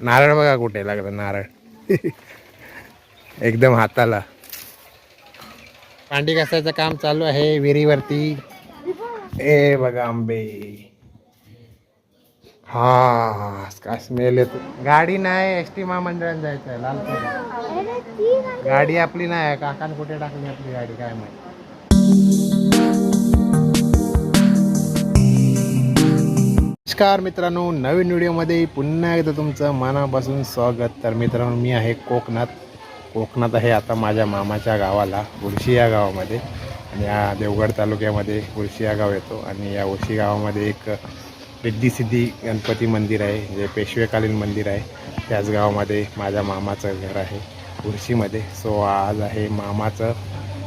नारळ बघा कुठे लागलं नारळ. एकदम हाताला. भांडी घासायचं काम चालू आहे विहिरीवरती. ए बघा आंबे. हा काय स्मेल येतो. गाडी नाही एस टी महामंडळात जायचं आहे लाल गाडी आपली नाही काकान कुठे टाकली आपली गाडी काय माहिती. नमस्कार मित्रांनो नवीन व्हिडिओमध्ये पुन्हा एकदा तुमचं मनापासून स्वागत. तर मित्रांनो मी आहे कोकणात. कोकणात आहे आता माझ्या मामाच्या गावाला उर्शी या गावामध्ये. आणि या देवगड तालुक्यामध्ये उर्शी या गाव येतो. आणि या उर्शी गावामध्ये एक रिद्धिसिद्धी गणपती मंदिर आहे जे पेशवेकालीन मंदिर आहे. त्याच गावामध्ये माझ्या मामाचं घर आहे उर्शीमध्ये सो आज आहे मामाचं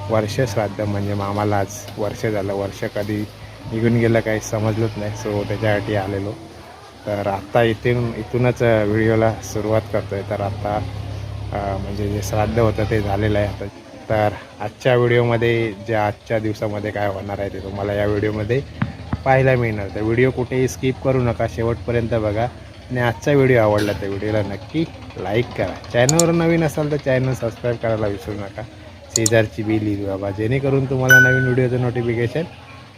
वर्ष श्राद्ध म्हणजे मामाला आज वर्ष झालं. वर्ष कधी निघून गेलं काही समजलंच नाही. सो त्याच्यासाठी आलेलो. तर आत्ता इथून इथूनच व्हिडिओला सुरुवात करतो आहे तर आत्ता म्हणजे जे श्राद्ध होतं ते झालेलं आहे आता. तर आजच्या व्हिडिओमध्ये जे आजच्या दिवसामध्ये काय होणार आहे ते तुम्हाला या व्हिडिओमध्ये पाहायला मिळणार. तर व्हिडिओ कुठेही स्किप करू नका. शेवटपर्यंत बघा. आणि आजचा व्हिडिओ आवडला तर व्हिडिओला नक्की लाईक करा. चॅनलवर नवीन असाल तर चॅनल सबस्क्राईब करायला विसरू नका. शेजारची बिल येईल बाबा. जेणेकरून तुम्हाला नवीन व्हिडिओचं नोटिफिकेशन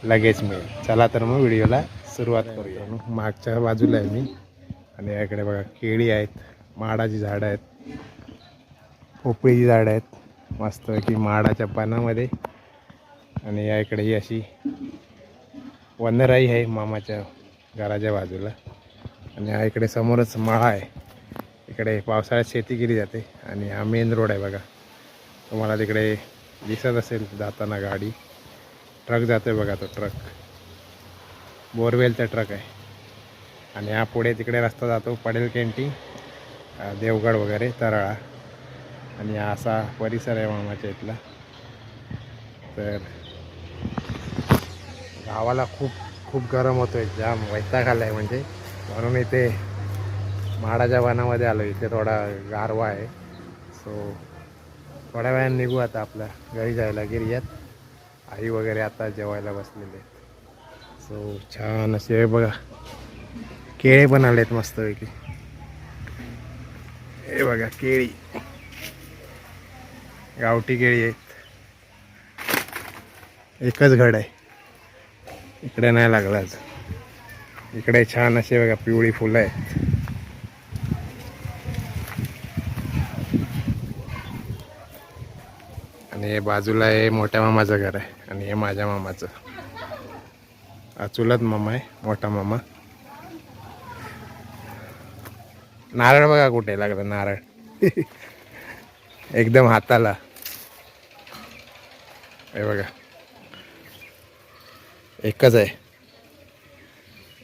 लगेच मिळेल. चला तर मग व्हिडिओला सुरुवात करूया. मागच्या बाजूला आहे मी. आणि याकडे बघा केळी आहेत माडाची झाडं आहेत पोपळीची झाडं आहेत. मस्तपैकी माडाच्या पानामध्ये. आणि या इकडे ही अशी वनराई आहे मामाच्या घराच्या बाजूला. आणि हा इकडे समोरच माळा आहे. इकडे पावसाळ्यात शेती केली जाते. आणि हा मेन रोड आहे बघा. तुम्हाला तिकडे दिसत असेल जाताना गाडी. ट्रक जातो आहे बघा तो ट्रक. बोरवेलचा ट्रक आहे. आणि हा पुढे तिकडे रस्ता जातो पडेल कॅन्टीन देवगड वगैरे तरळा. आणि हा असा परिसर आहे मामाच्या इथला. तर गावाला खूप खूप गरम होतो आहे जाम वैताग आला आहे म्हणजे. म्हणून इथे माडाच्या वनामध्ये आलो. इथे थोडा गारवा आहे. सो थोड्या वेळाने निघू आता आपल्या. घरी जायला गिर्यात. आई वगैरे आता जेवायला बसलेले आहेत. सो छान असे बघा. केळे पण आलेत मस्तपैकी. हे बघा केळी. गावठी केळी आहेत. एकच घड आहे. इकडे नाही लागला इकडे छान असे बघा पिवळी फुलं आहेत. आणि हे बाजूला हे मोठ्या मामाचं घर आहे आणि हे माझ्या मामाचं. हा चुलत मामा आहे मोठा मामा. नारळ बघा कुठे लागलं नारळ. एकदम हाताला. हे बघा. एकच आहे.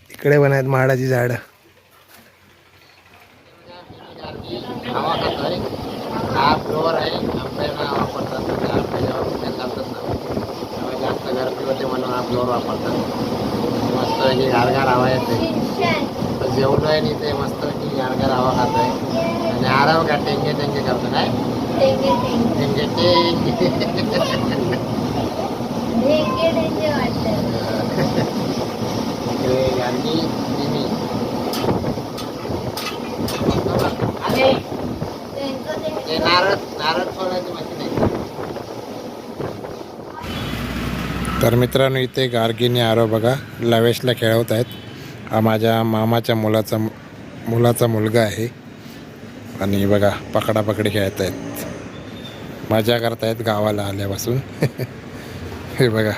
इकडे पण आहेत माडाची झाडं हवा खातोय हा फ्लोअर आहे आंब्याला वापरतात म्हणजे आंब्याच्या वापरतात चालतात ना त्यामुळे जास्त गर्दी होते म्हणून हा फ्लोअर वापरतात मस्तपैकी गारगार हवा येते तर जेवलो आहे आणि ते मस्तपैकी गारगार हवा खातोय आणि आराम का टेंगे टेंगे करतो काय टेंगे टेंगे इकडे गांधी नेहमी अरे. ते नारळ नारळ फोडायची मशीन आहे. तर मित्रांनो इथे गार्गिनी आरो बघा लवेशला खेळवत आहेत. हा माझ्या मामाच्या मुलाचा मुलाचा मुलगा आहे. आणि बघा पकडापकडी खेळत आहेत मजा करतायत गावाला आल्यापासून. हे बघा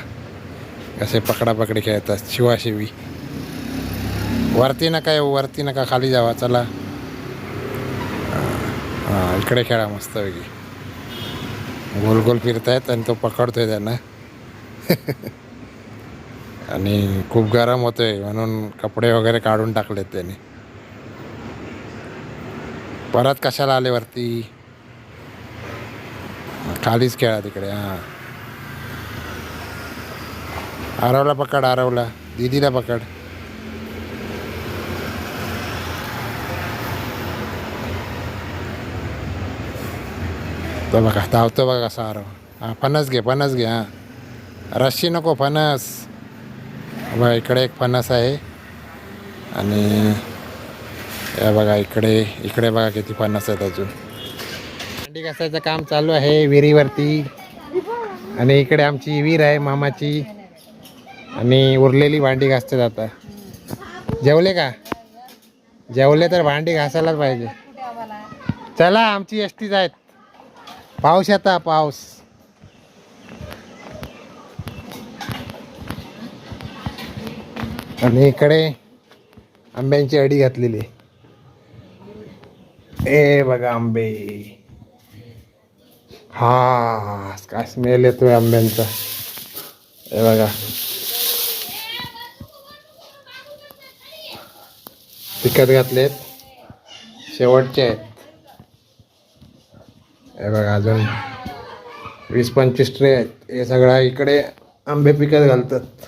कसे पकडापकडी खेळतात शिवाशिवी. वरती नका येऊ वरती नका खाली जावा चला. हां इकडे खेळा मस्तपैकी. गोल गोल फिरतायत आणि तो पकडतोय त्यांना. आणि खूप गरम होतोय म्हणून कपडे वगैरे काढून टाकलेत त्याने. परत कशाला आले वरती? खालीच खेळा तिकडे हां. आरवला पकड आरवला दीदीला पकड. तो बघा धावतो बघा कसा आरव हां फणस घे फणस घे हां. रस्सी नको फणस. बघा इकडे एक फणस आहे. आणि या बघा इकडे इकडे बघा किती पन्नास आहेत अजून. भांडी घासायचं काम चालू आहे विहिरीवरती. आणि इकडे आमची विहीर आहे मामाची. आणि उरलेली भांडी घासते आता. जेवले का? जेवले तर भांडी घासायलाच पाहिजे. चला आमची एस टीच आहेत. पाऊस येता पाऊस. आणि इकडे आंब्यांची अडी घातलेली आहे. ए बघा आंबे हा काय स्मेल येतोय आंब्यांचा. हे बघा. पिकत घातलेत. शेवटचे आहेत. हे बघा अजून वीस पंचवीस ट्रे आहेत. हे सगळ्या इकडे आंबे पिकत घालतात.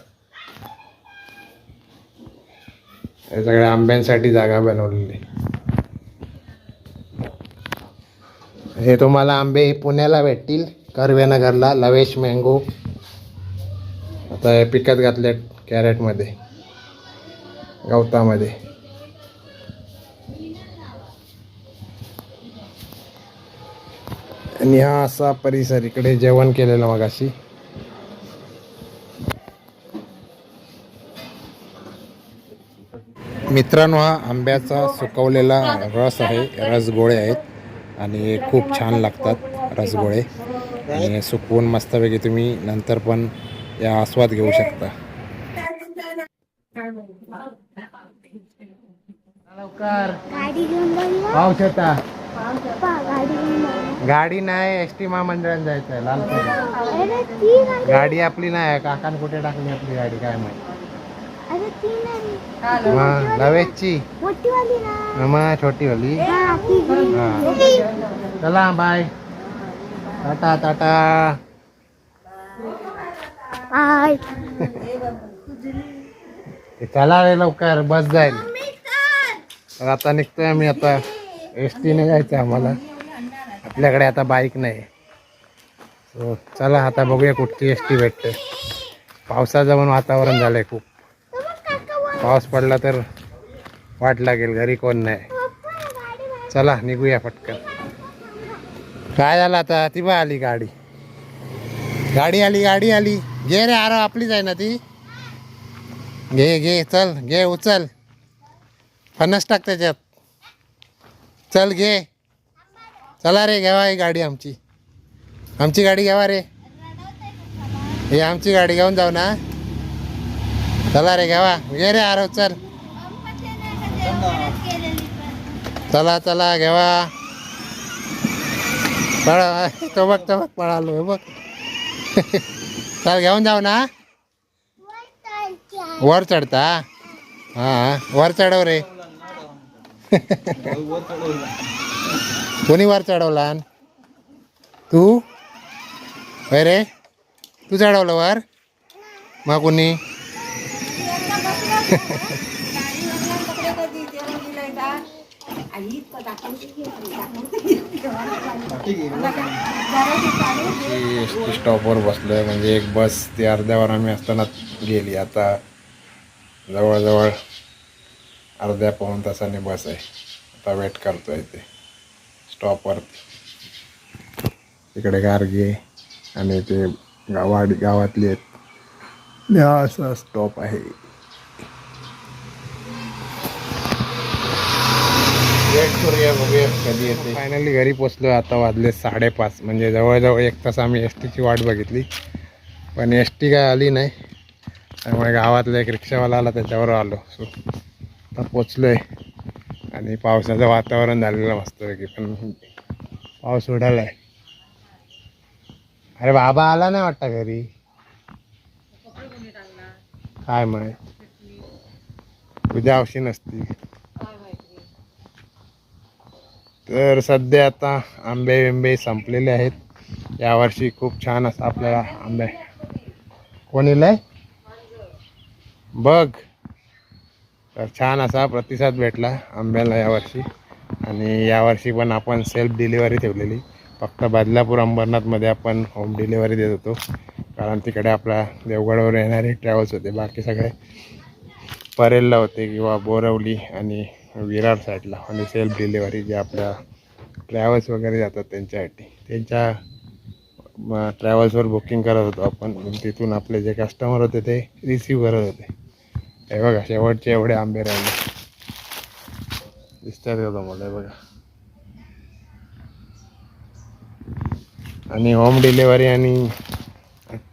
हे सगळ्या आंब्यांसाठी जागा बनवलेली. हे तुम्हाला आंबे पुण्याला भेटतील. कर्वेनगरला लवेश मँगो आता हे पिकत घातले कॅरेटमध्ये. गवतामध्ये. आणि हा असा परिसर इकडे जेवण केलेलं मगाशी. मित्रांनो हा आंब्याचा सुकवलेला रस आहे. रसगोळे आहेत. आणि खूप छान लागतात रसगोळे. आणि सुकवून मस्तपैकी तुम्ही नंतर पण या आस्वाद घेऊ शकता. गाडी नाही एस टी महामंडळात जायचं आहे लालपूर. अरे ती गाडी गाडी आपली नाही काकान कुठे टाकली आपली गाडी काय माहिती. अरे ती नाही मग लवेशची मोठी वाली ना. मग छोटी वाली. हा, ती green. हा. चला बाय. टाटा टाटा. चला रे लवकर बस जाईल. तर आता निघतोय आम्ही आता. एस टीने जायचं आम्हाला. आपल्याकडे आता बाईक नाही. So, चला आता बघूया कुठची एस टी भेटते. पावसाचं पण वातावरण झालंय खूप. पाऊस पडला तर वाट लागेल घरी कोण नाही. चला निघूया पटकन. काय झालं आता? ती बा आली गाडी. गाडी आली गाडी आली. घे रे आरो आपलीच आहे ना ती. घे घे चल घे उचल. फणस टाक त्याच्यात. चल घे. चला रे घ्यावा ही गाडी आमची. आमची गाडी घ्यावा रे. हे आमची गाडी घेऊन जाऊ ना. चला रे घ्यावा ये रे आरव चल. चला चला घेवा पळा तो बघ तो बघ पळालो हे बघ. चल घेऊन जाऊ ना. वर चढता? हा वर चढव रे. कोणी वर चढवला? तू? अरे रे? तू चढवलं वर? मग कोणी? टी स्टॉपवर बसलोय म्हणजे एक बस ती अर्ध्यावर आम्ही असताना गेली. आता जवळजवळ अर्ध्या पाऊण तासाने बस आहे. आता वेट करतोय ते स्टॉपवरती तिकडे गारगे आणि ते गावाडी गावातली आहेत हा असा स्टॉप आहे. वेट करूया बघूया. कधी येते. फायनली घरी पोचलो आता वाजले साडेपाच. म्हणजे जवळजवळ एक तास आम्ही एस टीची वाट बघितली. पण एस टी काय आली नाही. त्यामुळे गावातला एक रिक्षावाला आला त्याच्यावर आलो. सो आता पोचलो आहे आणि पावसाचं वातावरण झालेलं मस्तपैकी पण पाऊस उडाला आहे अरे बाबा आला नाही वाटता घरी? काय म्हणे? तुझ्या औषधी नसती. तर सध्या आता आंबे बिंबे संपलेले आहेत. यावर्षी खूप छान असं आपल्याला आंबे. कोणीला? बघ. तर छान असा प्रतिसाद भेटला आंब्याला यावर्षी. आणि यावर्षी पण आपण सेल्फ डिलिव्हरी ठेवलेली. फक्त बदलापूर अंबरनाथमध्ये आपण होम डिलिव्हरी देत होतो. कारण तिकडे आपला देवगडवर येणारे ट्रॅव्हल्स होते. बाकी सगळे परेलला होते किंवा बोरवली आणि विरार साईडला आणि सेल्फ डिलेवरी जे आपल्या ट्रॅव्हल्स वगैरे जातात त्यांच्यासाठी. त्यांच्या ट्रॅव्हल्सवर बुकिंग करत होतो आपण. तिथून आपले जे कस्टमर होते ते रिसीव करत होते. हे बघा शेवटचे एवढे आंबे राहिले. दिसतात का तुम्हाला? हे बघा. आणि होम डिलेवरी आणि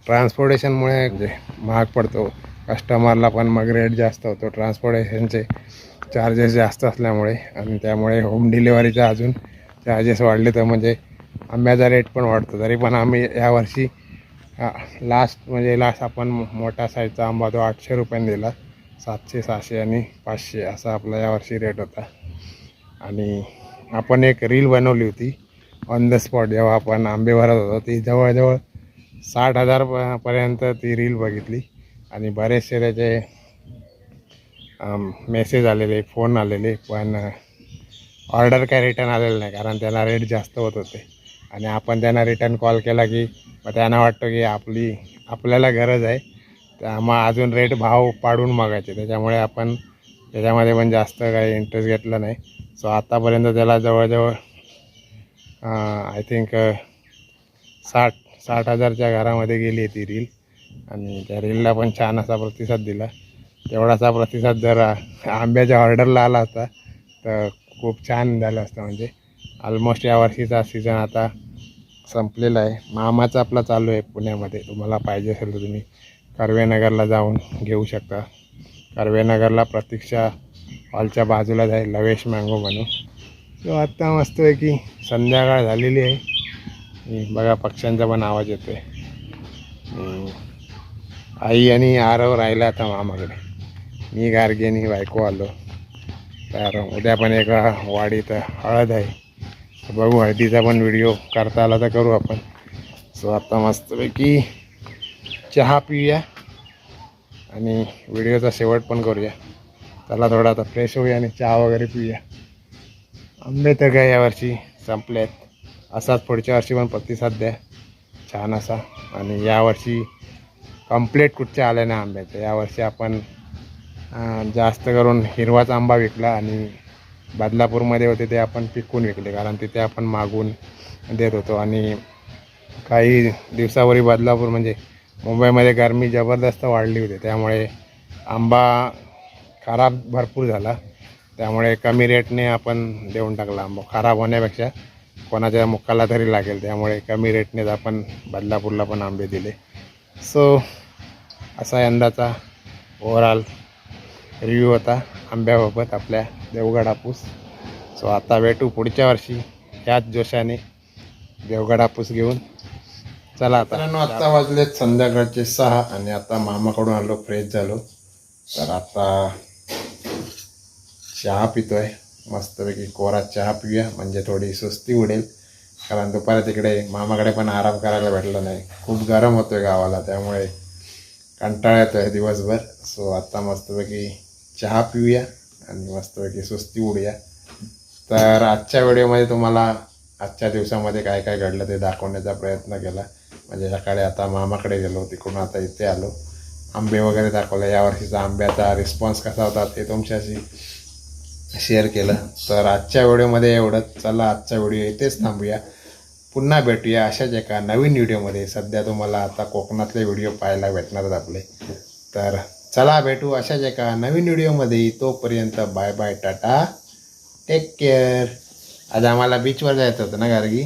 ट्रान्सपोर्टेशनमुळे म्हणजे महाग पडतो. कस्टमरला पण मग रेट जास्त होतो. ट्रान्सपोर्टेशनचे चार्जेस जास्त असल्यामुळे आणि त्यामुळे होम डिलेवरीचा अजून चार्जेस वाढले तर म्हणजे आंब्याचा रेट पण वाढतो. तरी पण आम्ही यावर्षी लास्ट म्हणजे लास्ट आपण मोठा साईजचा आंबा तो आठशे रुपयाने दिला. सातशे सहाशे आणि पाचशे असा आपला यावर्षी रेट होता. आणि आपण एक रील बनवली होती. ऑन द स्पॉट जेव्हा आपण आंबे भरत होतो ती जवळजवळ साठ हजार पर्यंत ती रील बघितली. आणि बरेचसे त्याचे मेसेज आलेले फोन आलेले पण ऑर्डर काय रिटर्न आलेलं नाही कारण त्यांना रेट जास्त होत होते. आणि आपण त्यांना रिटर्न कॉल केला की मग त्यांना वाटतं की आपली आपल्याला गरज आहे. त्या मग अजून रेट भाव पाडून मागायचे. त्याच्यामुळे आपण त्याच्यामध्ये पण जास्त काही इंटरेस्ट घेतला नाही. सो आतापर्यंत त्याला जवळजवळ आय थिंक साठ साठ हजारच्या घरामध्ये गेली आहे ती रील आणि त्या रीलला पण छान असा प्रतिसाद दिला. तेवढासा प्रतिसाद जर आंब्याच्या ऑर्डरला आला असता तर खूप छान झालं असतं म्हणजे. ऑलमोस्ट या वर्षीचा सीझन आता संपलेला आहे. मामाचा आपला चालू आहे पुण्यामध्ये. तुम्हाला पाहिजे असेल तर तुम्ही कर्वेनगरला जाऊन घेऊ शकता. कर्वेनगरला प्रतीक्षा हॉलच्या बाजूलाच आहे लवेश मँगो म्हणून. तो आत्ता मस्त आहे की संध्याकाळ झालेली आहे. बघा पक्ष्यांचा पण आवाज येतो आहे आई आणि आरव राहिला आता मामाकडे. मी गार्गी आणि बायको आलो. तर उद्या पण एका वाडीत हळद आहे. बघू हळदीचा पण व्हिडिओ करता आला तर करू आपण. सो आता मस्तपैकी चहा पिऊया आणि व्हिडिओचा शेवट पण करूया. चला थोडा आता फ्रेश होऊया आणि चहा वगैरे पिऊया. आंबे तर काय यावर्षी संपले आहेत असाच पुढच्या वर्षी पण प्रतिसाद द्या. छान असा. आणि यावर्षी कंप्लेट कुठच्या आल्या नाही आंब्याचं यावर्षी आपण जास्त करून हिरवाच आंबा विकला आणि बदलापूरमध्ये होते ते आपण पिकून विकले कारण तिथे आपण मागून देत होतो. आणि काही दिवसावरी बदलापूर म्हणजे मुंबईमध्ये गरमी जबरदस्त वाढली होती त्यामुळे आंबा खराब भरपूर झाला. त्यामुळे कमी रेटने आपण देऊन टाकला आंबा खराब होण्यापेक्षा कोणाच्या मुक्काला तरी लागेल त्यामुळे कमी रेटनेच आपण बदलापूरला पण आंबे दिले. सो असा यंदाचा ओव्हरऑल रिव्ह्यू होता आंब्याबाबत आपल्या देवगड हापूस सो आता भेटू पुढच्या वर्षी ह्याच जोशाने देवगड हापूस घेऊन. चला आता. आत्ता वाजलेत संध्याकाळचे सहा आणि आता मामाकडून आलो फ्रेश झालो. तर आता चहा पितोय. मस्तपैकी कोरा चहा पिऊया म्हणजे थोडी सुस्ती उडेल. कारण दुपारी तिकडे मामाकडे पण आराम करायला भेटला नाही. खूप गरम होतोय गावाला त्यामुळे कंटाळा येतोय दिवसभर. सो आता मस्तपैकी चहा पिऊया आणि मस्तपैकी सुस्ती उडूया. तर आजच्या व्हिडिओमध्ये तुम्हाला आजच्या दिवसामध्ये काय काय घडलं ते दाखवण्याचा प्रयत्न केला. म्हणजे सकाळी आता मामाकडे गेलो तिकडून आता इथे आलो. आंबे वगैरे दाखवले. यावर्षीचा आंब्याचा रिस्पॉन्स कसा होता ते तुमच्याशी शेअर केलं. तर आजच्या व्हिडिओमध्ये एवढंच. चला आजचा व्हिडिओ इथेच थांबूया. पुन्हा भेटूया अशाच एका नवीन व्हिडिओमध्ये. सध्या तुम्हाला आता कोकणातले व्हिडिओ पाहायला भेटणार आहेत आपले. तर चला भेटू अशाच एका नवीन व्हिडिओमध्ये. तोपर्यंत bye bye tata. Take care आज आम्हाला बीचवर जायचं होतं ना गार्गी?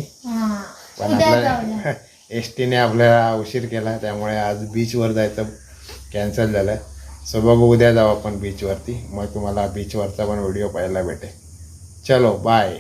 पण आपल्या एस टीने आपल्याला उशीर केला त्यामुळे आज बीचवर जायचं कॅन्सल झालं. सो बघू उद्या जाऊ आपण बीचवरती मग तुम्हाला बीचवरचा पण व्हिडिओ पाहायला भेटेल. चलो बाय